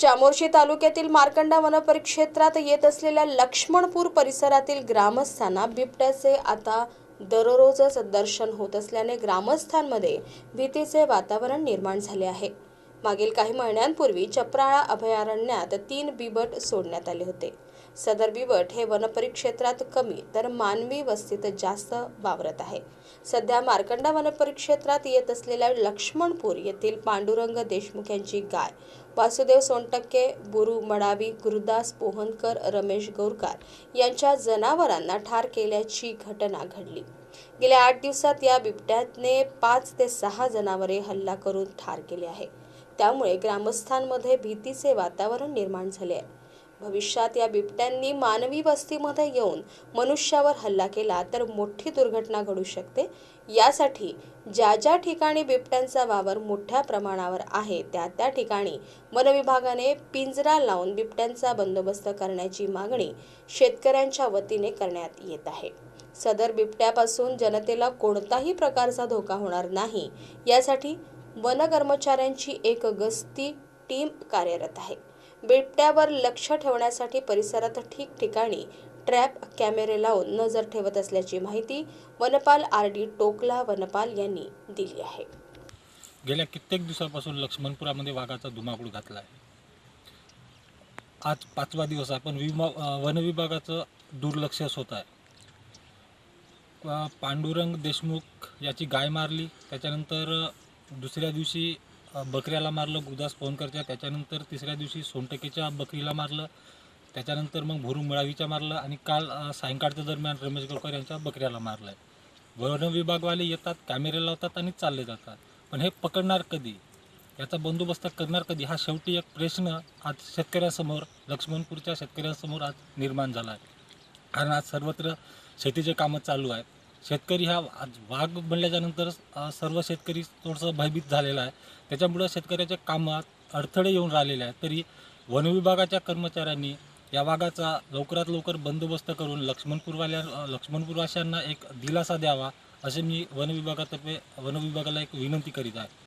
चामोर्शी तालुक्यातील मार्कंडा वनपरिक्षेत्रात येत असलेल्या लक्ष्मणपूर परिसरातील ग्रामस्थांना बिबट्याचे आता दररोजच दर्शन होत असल्याने ग्रामस्थांमध्ये भीतीचे वातावरण निर्माण झाले आहे. मागील काही महिन्यांपूर्वी चप्राळा अभयारण्यात तीन बिबट सोडण्यात आले होते. सदर बिबट हे वनपरिक्षेत्रात कमी तर मानवी वस्तीत जास्त वावरत आहे. सध्या मार्कंडा वनपरिक्षेत्रात येत असलेल्या लक्ष्मणपूर येथील पांडुरंग देशमुख यांची गाय वासुदेव सोनटक्के बुरू मडावी गुरुदास पोहनकर रमेश गौरकार यांच्या जनावरांना ठार केल्याची घटना घडली. गेल्या आठ दिवसात या बिबट्याने पाच ते सहा जनावरे हल्ला करून ठार केले आहे. त्यामुळे ग्रामस्थांमध्ये भीतीचे वातावरण निर्माण झाले आहे. भविष्यात या बिबट्यांनी मानवी वस्तीमध्ये येऊन मनुष्यावर हल्ला केला तर मोठी दुर्घटना घडू शकते. यासाठी ज्या ज्या ठिकाणी बिबट्यांचा वावर मोठ्या प्रमाणावर आहे त्या त्या ठिकाणी वनविभागाने पिंजरा लावून बिबट्यांचा बंदोबस्त करण्याची मागणी शेतकऱ्यांच्या वतीने करण्यात येत आहे. सदर बिबट्यापासून जनतेला कोणताही प्रकारचा धोका होणार नाही. यासाठी वन कर्मचाऱ्यांची एक गस्ती टीम कार्यरत आहे. बिबट्यावर लक्ष ठेवण्यासाठी परिसरात ठिकठिकाणी ट्रॅप कॅमेरे लावून नजर ठेवत असल्याची माहिती वनपाल आर डी टोकला वनपाल यांनी दिली आहे. गेल्या कित्येक दिवसापासून लक्ष्मणपुरामध्ये वाघाचा धुमाकूळ घातला आहे आज पाचवा दिवस आहे पण विमा वनविभागाचं दुर्लक्षच होत आहे. पांडुरंग देशमुख याची गाय मारली त्याच्यानंतर दुसऱ्या दिवशी बकऱ्याला मारलं गुदास फोनकरच्या त्याच्यानंतर तिसऱ्या दिवशी सोनटकेच्या बकरीला मारलं त्याच्यानंतर मग भोरू मुळावीच्या मारलं आणि काल सायंकाळच्या दरम्यान रमेश गडकर यांच्या बकऱ्याला मारलं आहे वन विभागवाले येतात कॅमेरे लावतात आणि चालले जातात. पण हे पकडणार कधी? याचा बंदोबस्त करणार कधी? हा शेवटी एक प्रश्न आज शेतकऱ्यांसमोर लक्ष्मणपूरच्या शेतकऱ्यांसमोर आज निर्माण झाला आहे. कारण आज सर्वत्र शेतीचे कामं चालू आहेत. शेतकरी हा आज वाघ म्हणल्याच्यानंतर सर्व शेतकरी थोडंसं भयभीत झालेला आहे. त्याच्यामुळं शेतकऱ्याच्या कामात अडथळे येऊन राहिलेले आहेत. तरी वनविभागाच्या कर्मचाऱ्यांनी या वाघाचा लवकरात लवकर बंदोबस्त करून लक्ष्मणपूरवाल्या लक्ष्मणपूरवाशांना एक दिलासा द्यावा असे मी वनविभागातर्फे वनविभागाला एक विनंती करीत आहे.